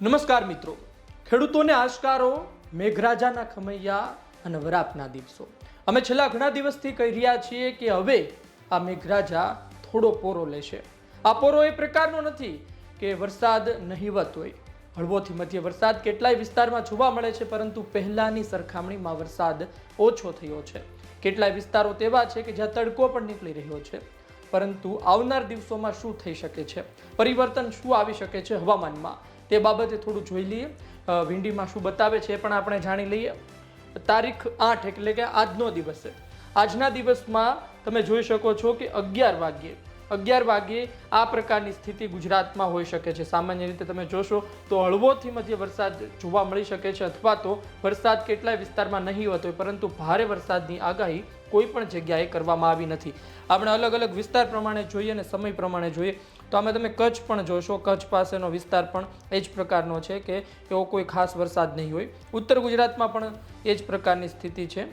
નમસ્કાર મિત્રો. ખેડૂતોને આશકારો, મેઘરાજાના ખમૈયા અને વરાપના દિવસો. અમે છેલ્લા ઘણા દિવસથી કહી રહ્યા છીએ કે હવે આ મેઘરાજા થોડો પોરો લેશે. આ પોરો એ પ્રકારનો નથી કે વરસાદ નહીવત હોય. હળવોથી મધ્ય વરસાદ કેટલાય વિસ્તારમાં જોવા મળે છે, પરંતુ પહેલાંની સરખામણીમાં વરસાદ ઓછો થયો છે. કેટલાય વિસ્તારો તેવા છે કે જ્યાં તડકો પણ નીકળી રહ્યો છે. પરંતુ આવનાર દિવસોમાં શું થઈ શકે છે? પરિવર્તન શું આવી શકે છે હવામાનમાં? તે બાબતે થોડું જોઈ લઈએ. અ, વિંડીમાં શું બતાવે છે એ પણ આપણે જાણી લઈએ. તારીખ આઠ એટલે કે આજનો દિવસ છે. આજના દિવસમાં તમે જોઈ શકો છો કે અગિયાર વાગ્યે અગિયાર વાગ્યે આ પ્રકારની સ્થિતિ ગુજરાતમાં હોઈ શકે છે. સામાન્ય રીતે તમે જોશો તો હળવોથી મધ્ય વરસાદ જોવા મળી શકે છે અથવા તો વરસાદ કેટલાય વિસ્તારમાં નહીં હોતો હોય પરંતુ ભારે વરસાદની આગાહી કોઈ પણ જગ્યાએ કરવામાં આવી નથી. આપણે અલગ અલગ વિસ્તાર પ્રમાણે જોઈએ અને સમય પ્રમાણે જોઈએ, તો આમાં તમે કચ્છ પણ જોશો. કચ્છ પાસેનો વિસ્તાર પણ એ જ પ્રકારનો છે કે એવો કોઈ ખાસ વરસાદ નહીં હોય. ઉત્તર ગુજરાતમાં પણ એ જ પ્રકારની સ્થિતિ છે.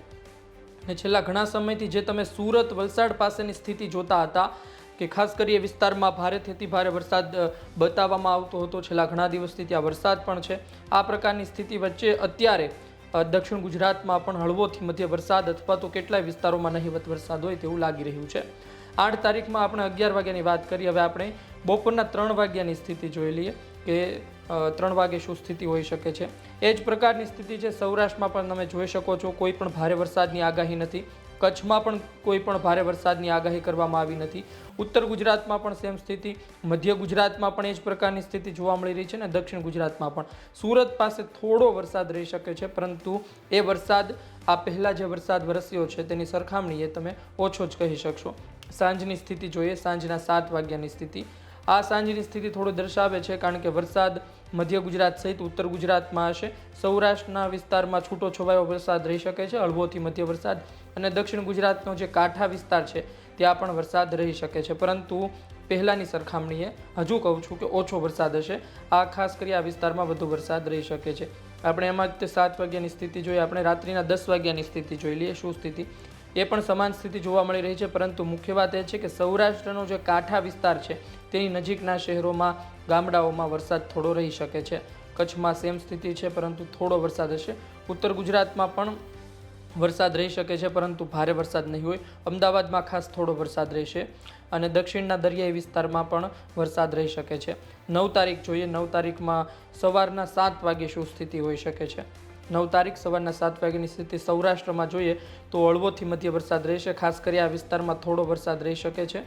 ને છેલ્લા ઘણા સમયથી જે તમે સુરત, વલસાડ પાસેની સ્થિતિ જોતા હતા, કે ખાસ કરી એ વિસ્તારમાં ભારેથી ભારે વરસાદ બતાવવામાં આવતો હતો. છેલ્લા ઘણા દિવસથી ત્યાં વરસાદ પણ છે. આ પ્રકારની સ્થિતિ વચ્ચે અત્યારે દક્ષિણ ગુજરાતમાં પણ હળવોથી મધ્ય વરસાદ અથવા તો કેટલાય વિસ્તારોમાં નહીવત વરસાદ હોય તેવું લાગી રહ્યું છે. આઠ તારીખમાં આપણે અગિયાર વાગ્યાની વાત કરી. હવે આપણે બપોરના ત્રણ વાગ્યાની સ્થિતિ જોઈ લઈએ કે ત્રણ વાગે શું સ્થિતિ હોઈ શકે છે. એ જ પ્રકારની સ્થિતિ છે. સૌરાષ્ટ્રમાં પણ તમે જોઈ શકો છો, કોઈ પણ ભારે વરસાદની આગાહી નથી. કચ્છમાં પણ કોઈ પણ ભારે વરસાદની આગાહી કરવામાં આવી નથી. ઉત્તર ગુજરાતમાં પણ સેમ સ્થિતિ, મધ્ય ગુજરાતમાં પણ એ જ પ્રકારની સ્થિતિ જોવા મળી રહી છે અને દક્ષિણ ગુજરાતમાં પણ. સુરત પાસે થોડો વરસાદ રહી શકે છે, પરંતુ એ વરસાદ, આ પહેલાં જે વરસાદ વરસ્યો છે તેની સરખામણીએ તમે ઓછો જ કહી શકશો. સાંજની સ્થિતિ જોઈએ, સાંજના સાત વાગ્યાની સ્થિતિ. આ સાંજની સ્થિતિ થોડું દર્શાવે છે કારણ કે વરસાદ મધ્ય ગુજરાત સહિત ઉત્તર ગુજરાતમાં હશે. સૌરાષ્ટ્રના વિસ્તારમાં છૂટો છવાયો વરસાદ રહી શકે છે, હળવોથી મધ્ય વરસાદ અને દક્ષિણ ગુજરાતનો જે કાંઠા વિસ્તાર છે, ત્યાં પણ વરસાદ રહી શકે છે. પરંતુ પહેલાંની સરખામણીએ હજુ કહું છું કે ઓછો વરસાદ હશે. આ ખાસ કરી આ વિસ્તારમાં વધુ વરસાદ રહી શકે છે. આપણે એમાં જ સાત વાગ્યાની સ્થિતિ જોઈએ. આપણે રાત્રિના દસ વાગ્યાની સ્થિતિ જોઈ લઈએ, શું સ્થિતિ? એ પણ સમાન સ્થિતિ જોવા મળી રહી છે. પરંતુ મુખ્ય વાત એ છે કે સૌરાષ્ટ્રનો જે કાંઠા વિસ્તાર છે, તેની નજીકના શહેરોમાં ગામડાઓમાં વરસાદ થોડો રહી શકે છે. કચ્છમાં સેમ સ્થિતિ છે, પરંતુ થોડો વરસાદ હશે. ઉત્તર ગુજરાતમાં પણ વરસાદ રહી શકે છે, પરંતુ ભારે વરસાદ નહીં હોય. અમદાવાદમાં ખાસ થોડો વરસાદ રહેશે અને દક્ષિણના દરિયાઈ વિસ્તારમાં પણ વરસાદ રહી શકે છે. નવ તારીખ જોઈએ, નવ તારીખમાં સવારના સાત વાગે શું સ્થિતિ હોઈ શકે છે? નવ તારીખ સવારના સાત વાગ્યાની સ્થિતિ સૌરાષ્ટ્રમાં જોઈએ તો હળવોથી મધ્ય વરસાદ રહેશે, ખાસ કરી આ વિસ્તારમાં થોડો વરસાદ રહી શકે છે.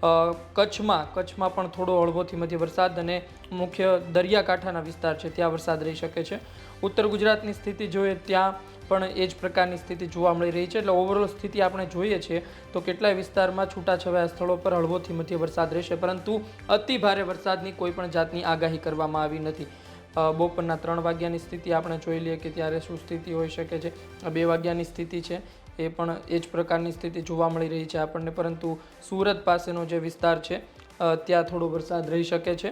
કચ્છમાં કચ્છમાં પણ થોડો હળવોથી મધ્ય વરસાદ અને મુખ્ય દરિયાકાંઠાના વિસ્તાર છે, ત્યાં વરસાદ રહી શકે છે. ઉત્તર ગુજરાતની સ્થિતિ જોઈએ ત્યાં પણ એ જ પ્રકારની સ્થિતિ જોવા મળી રહી છે. એટલે ઓવરઓલ સ્થિતિ આપણે જોઈએ છીએ તો કેટલાય વિસ્તારમાં છૂટાછવાયા સ્થળો પર હળવોથી મધ્ય વરસાદ રહેશે, પરંતુ અતિ ભારે વરસાદની કોઈ પણ જાતની આગાહી કરવામાં આવી નથી. બપોરના ત્રણ વાગ્યાની સ્થિતિ આપણે જોઈ લઈએ કે ત્યારે શું સ્થિતિ હોઈ શકે છે. બે વાગ્યાની સ્થિતિ છે. એ પણ એ જ પ્રકારની સ્થિતિ જોવા મળી રહી છે આપણને. પરંતુ સુરત પાસેનો જે વિસ્તાર છે ત્યાં થોડો વરસાદ રહી શકે છે.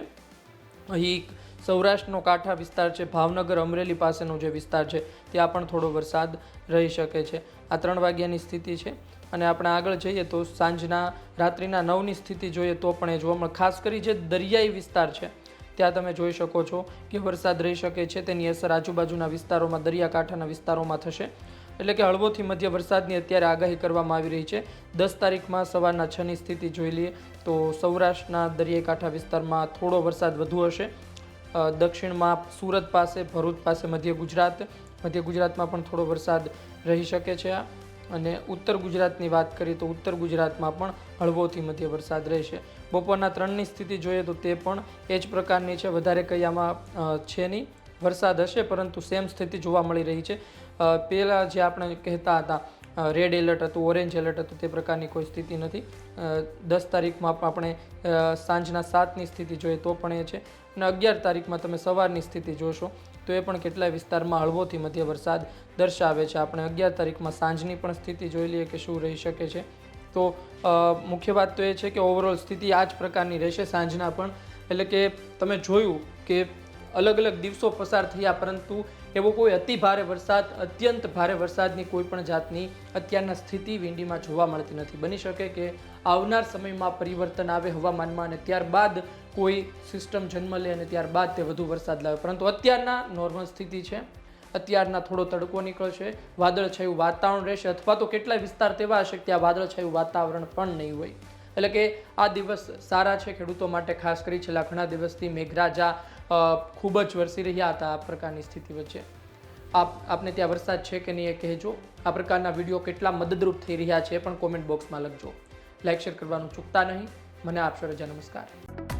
અહીં સૌરાષ્ટ્રનો કાંઠા વિસ્તાર છે, ભાવનગર અમરેલી પાસેનો જે વિસ્તાર છે, ત્યાં પણ થોડો વરસાદ રહી શકે છે. આ ત્રણ વાગ્યાની સ્થિતિ છે. અને આપણે આગળ જઈએ તો સાંજના, રાત્રિના નવની સ્થિતિ જોઈએ તો પણ એ જોવા મળે. ખાસ કરી જે દરિયાઈ વિસ્તાર છે, ત્યાં તમે જોઈ શકો છો કે વરસાદ રહી શકે છે. તેની અસર આજુબાજુના વિસ્તારોમાં, દરિયાકાંઠાના વિસ્તારોમાં થશે. એટલે કે હળવોથી મધ્ય વરસાદની અત્યારે આગાહી કરવામાં આવી રહી છે. દસ તારીખમાં સવારના છની સ્થિતિ જોઈ લઈએ તો સૌરાષ્ટ્રના દરિયાકાંઠા વિસ્તારમાં થોડો વરસાદ વધુ હશે. દક્ષિણમાં સુરત પાસે, ભરૂચ પાસે, મધ્ય ગુજરાત, મધ્ય ગુજરાતમાં પણ થોડો વરસાદ રહી શકે છે અને ઉત્તર ગુજરાતની વાત કરીએ તો ઉત્તર ગુજરાતમાં પણ હળવોથી મધ્ય વરસાદ રહેશે. બપોરના ત્રણની સ્થિતિ જોઈએ તો તે પણ એ જ પ્રકારની છે. વધારે કંઈ છે નહીં. વરસાદ હશે પરંતુ સેમ સ્થિતિ જોવા મળી રહી છે. પહેલાં જે આપણે કહેતા હતા રેડ એલર્ટ હતું ઓરેન્જ એલર્ટ હતું, તે પ્રકારની કોઈ સ્થિતિ નથી. દસ તારીખમાં પણ આપણે સાંજના સાતની સ્થિતિ જોઈએ તો પણ એ છે. અને અગિયાર તારીખમાં તમે સવારની સ્થિતિ જોશો, તો એ પણ કેટલાય વિસ્તારમાં હળવોથી મધ્ય વરસાદ દર્શાવે છે. આપણે અગિયાર તારીખમાં સાંજની પણ સ્થિતિ જોઈ લઈએ કે શું રહી શકે છે. તો મુખ્ય વાત તો એ છે કે ઓવરઓલ સ્થિતિ આ જ પ્રકારની રહેશે સાંજના પણ. એટલે કે તમે જોયું કે અલગ અલગ દિવસો પસાર થયા, પરંતુ એવો કોઈ અતિ ભારે વરસાદ, અત્યંત ભારે વરસાદની કોઈ પણ જાતની અત્યારના સ્થિતિ વિંડીમાં જોવા મળતી નથી. બની શકે કે આવનાર સમયમાં પરિવર્તન આવે હવામાનમાં અને ત્યારબાદ કોઈ સિસ્ટમ જન્મ લે અને ત્યારબાદ તે વધુ વરસાદ લાવે. પરંતુ અત્યારના નોર્મલ સ્થિતિ છે. અત્યારના થોડો તડકો નીકળશે, વાદળછાયું વાતાવરણ રહેશે અથવા તો કેટલાય વિસ્તાર તેવા હશે ત્યાં વાદળછાયું વાતાવરણ પણ નહીં હોય. એટલે કે આ દિવસ સારા છે ખેડૂતો માટે, ખાસ કરી છેલ્લા ઘણા દિવસથી મેઘરાજા ખૂબ જ વરસી રહ્યા હતા આ પ્રકારની સ્થિતિ વચ્ચે. આપ, આપને ત્યાં વરસાદ છે કે નહીં એ કહેજો. આ પ્રકારના વીડિયો કેટલા મદદરૂપ થઈ રહ્યા છે પણ કોમેન્ટ બોક્સમાં લખજો. લાઇક શેર કરવાનું ચૂકતા નહીં. મને આપશો રજા. નમસ્કાર.